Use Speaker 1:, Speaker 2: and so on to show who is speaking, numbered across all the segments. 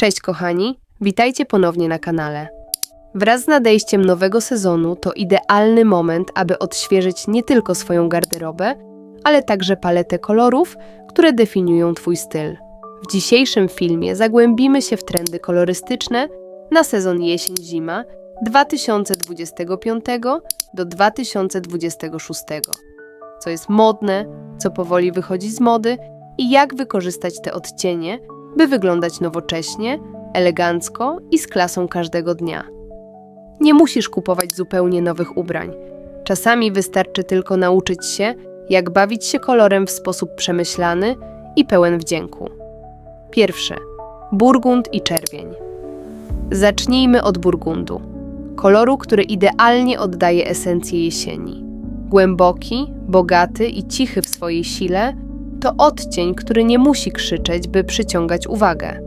Speaker 1: Cześć kochani, witajcie ponownie na kanale. Wraz z nadejściem nowego sezonu to idealny moment, aby odświeżyć nie tylko swoją garderobę, ale także paletę kolorów, które definiują Twój styl. W dzisiejszym filmie zagłębimy się w trendy kolorystyczne na sezon jesień-zima 2025 do 2026. Co jest modne, co powoli wychodzi z mody i jak wykorzystać te odcienie, by wyglądać nowocześnie, elegancko i z klasą każdego dnia. Nie musisz kupować zupełnie nowych ubrań. Czasami wystarczy tylko nauczyć się, jak bawić się kolorem w sposób przemyślany i pełen wdzięku. Pierwsze. Burgund i czerwień. Zacznijmy od burgundu. Koloru, który idealnie oddaje esencję jesieni. Głęboki, bogaty i cichy w swojej sile, to odcień, który nie musi krzyczeć, by przyciągać uwagę.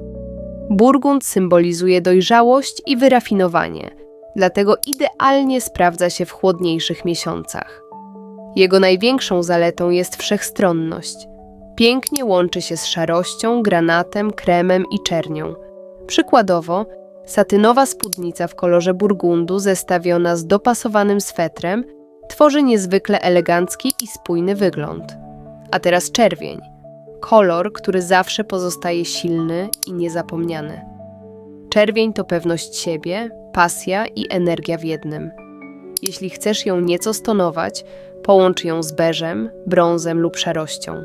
Speaker 1: Burgund symbolizuje dojrzałość i wyrafinowanie, dlatego idealnie sprawdza się w chłodniejszych miesiącach. Jego największą zaletą jest wszechstronność. Pięknie łączy się z szarością, granatem, kremem i czernią. Przykładowo, satynowa spódnica w kolorze burgundu zestawiona z dopasowanym swetrem tworzy niezwykle elegancki i spójny wygląd. A teraz czerwień. Kolor, który zawsze pozostaje silny i niezapomniany. Czerwień to pewność siebie, pasja i energia w jednym. Jeśli chcesz ją nieco stonować, połącz ją z beżem, brązem lub szarością.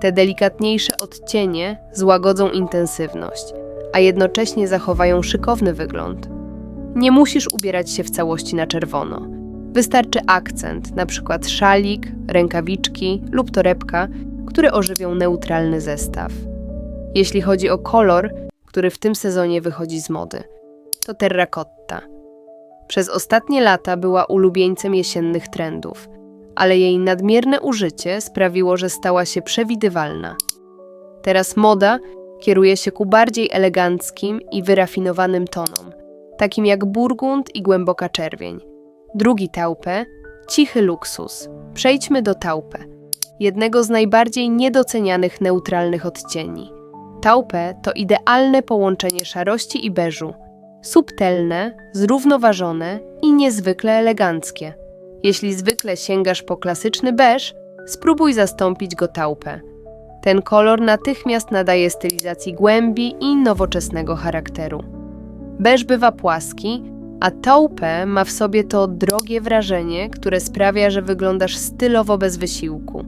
Speaker 1: Te delikatniejsze odcienie złagodzą intensywność, a jednocześnie zachowają szykowny wygląd. Nie musisz ubierać się w całości na czerwono. Wystarczy akcent, np. szalik, rękawiczki lub torebka, które ożywią neutralny zestaw. Jeśli chodzi o kolor, który w tym sezonie wychodzi z mody, to terrakotta. Przez ostatnie lata była ulubieńcem jesiennych trendów, ale jej nadmierne użycie sprawiło, że stała się przewidywalna. Teraz moda kieruje się ku bardziej eleganckim i wyrafinowanym tonom, takim jak burgund i głęboka czerwień. Drugi taupę cichy luksus. Przejdźmy do taupę, jednego z najbardziej niedocenianych neutralnych odcieni. Taupę to idealne połączenie szarości i beżu. Subtelne, zrównoważone i niezwykle eleganckie. Jeśli zwykle sięgasz po klasyczny beż, spróbuj zastąpić go taupę. Ten kolor natychmiast nadaje stylizacji głębi i nowoczesnego charakteru. Beż bywa płaski, a taupe ma w sobie to drogie wrażenie, które sprawia, że wyglądasz stylowo bez wysiłku.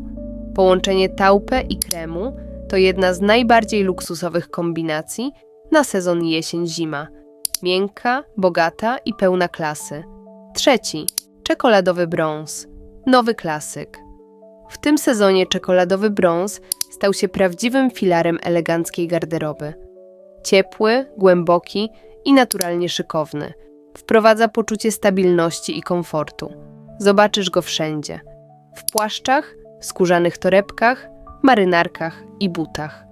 Speaker 1: Połączenie taupę i kremu to jedna z najbardziej luksusowych kombinacji na sezon jesień-zima. Miękka, bogata i pełna klasy. Trzeci czekoladowy brąz. Nowy klasyk. W tym sezonie czekoladowy brąz stał się prawdziwym filarem eleganckiej garderoby. Ciepły, głęboki i naturalnie szykowny. Wprowadza poczucie stabilności i komfortu. Zobaczysz go wszędzie. W płaszczach, skórzanych torebkach, marynarkach i butach.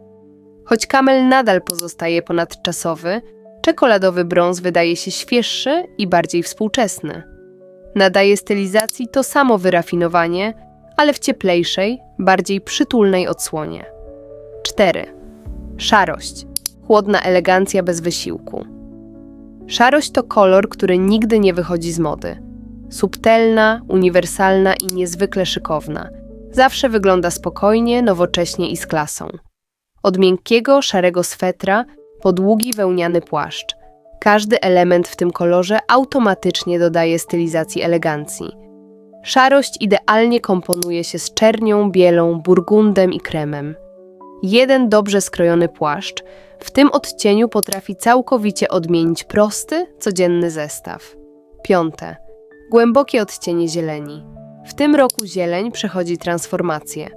Speaker 1: Choć kamel nadal pozostaje ponadczasowy, czekoladowy brąz wydaje się świeższy i bardziej współczesny. Nadaje stylizacji to samo wyrafinowanie, ale w cieplejszej, bardziej przytulnej odsłonie. 4. Szarość. Chłodna elegancja bez wysiłku. Szarość to kolor, który nigdy nie wychodzi z mody. Subtelna, uniwersalna i niezwykle szykowna. Zawsze wygląda spokojnie, nowocześnie i z klasą. Od miękkiego, szarego swetra po długi wełniany płaszcz. Każdy element w tym kolorze automatycznie dodaje stylizacji elegancji. Szarość idealnie komponuje się z czernią, bielą, burgundem i kremem. Jeden dobrze skrojony płaszcz w tym odcieniu potrafi całkowicie odmienić prosty, codzienny zestaw. Piąte. Głębokie odcienie zieleni. W tym roku zieleń przechodzi transformację.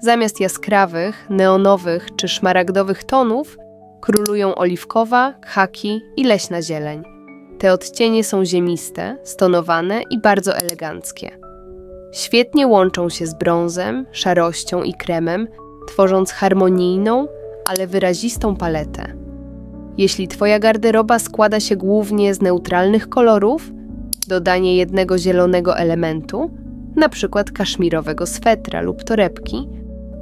Speaker 1: Zamiast jaskrawych, neonowych czy szmaragdowych tonów królują oliwkowa, khaki i leśna zieleń. Te odcienie są ziemiste, stonowane i bardzo eleganckie. Świetnie łączą się z brązem, szarością i kremem, tworząc harmonijną, ale wyrazistą paletę. Jeśli Twoja garderoba składa się głównie z neutralnych kolorów, dodanie jednego zielonego elementu, np. kaszmirowego swetra lub torebki,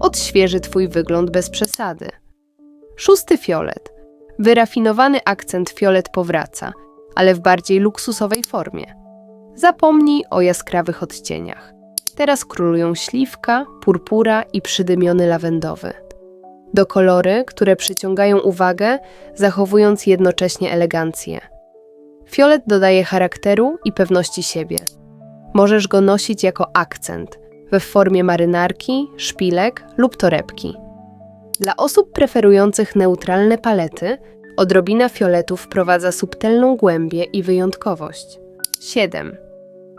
Speaker 1: odświeży Twój wygląd bez przesady. Szósty fiolet. Wyrafinowany akcent fiolet powraca, ale w bardziej luksusowej formie. Zapomnij o jaskrawych odcieniach. Teraz królują śliwka, purpura i przydymiony lawendowy. Do kolory, które przyciągają uwagę, zachowując jednocześnie elegancję. Fiolet dodaje charakteru i pewności siebie. Możesz go nosić jako akcent we formie marynarki, szpilek lub torebki. Dla osób preferujących neutralne palety, odrobina fioletu wprowadza subtelną głębię i wyjątkowość. 7.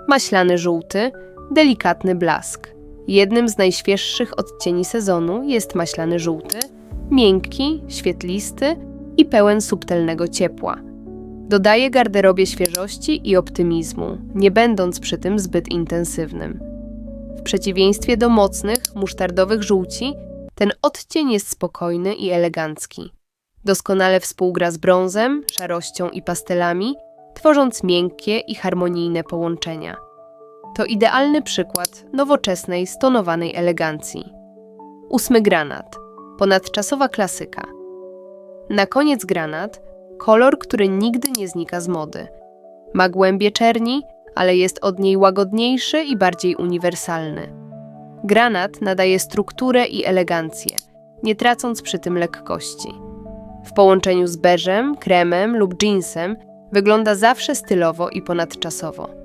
Speaker 1: Maślany żółty, delikatny blask. Jednym z najświeższych odcieni sezonu jest maślany żółty, miękki, świetlisty i pełen subtelnego ciepła. Dodaje garderobie świeżości i optymizmu, nie będąc przy tym zbyt intensywnym. W przeciwieństwie do mocnych, musztardowych żółci, ten odcień jest spokojny i elegancki. Doskonale współgra z brązem, szarością i pastelami, tworząc miękkie i harmonijne połączenia. To idealny przykład nowoczesnej, stonowanej elegancji. Ósmy granat. Ponadczasowa klasyka. Na koniec granat, kolor, który nigdy nie znika z mody. Ma głębie czerni, ale jest od niej łagodniejszy i bardziej uniwersalny. Granat nadaje strukturę i elegancję, nie tracąc przy tym lekkości. W połączeniu z beżem, kremem lub jeansem wygląda zawsze stylowo i ponadczasowo.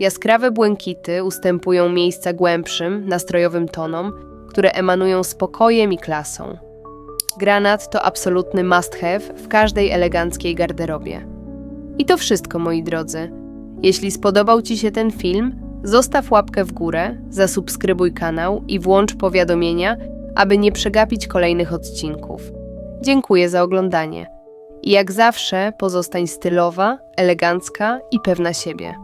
Speaker 1: Jaskrawe błękity ustępują miejsca głębszym, nastrojowym tonom, które emanują spokojem i klasą. Granat to absolutny must have w każdej eleganckiej garderobie. I to wszystko, moi drodzy. Jeśli spodobał Ci się ten film, zostaw łapkę w górę, zasubskrybuj kanał i włącz powiadomienia, aby nie przegapić kolejnych odcinków. Dziękuję za oglądanie. I jak zawsze pozostań stylowa, elegancka i pewna siebie.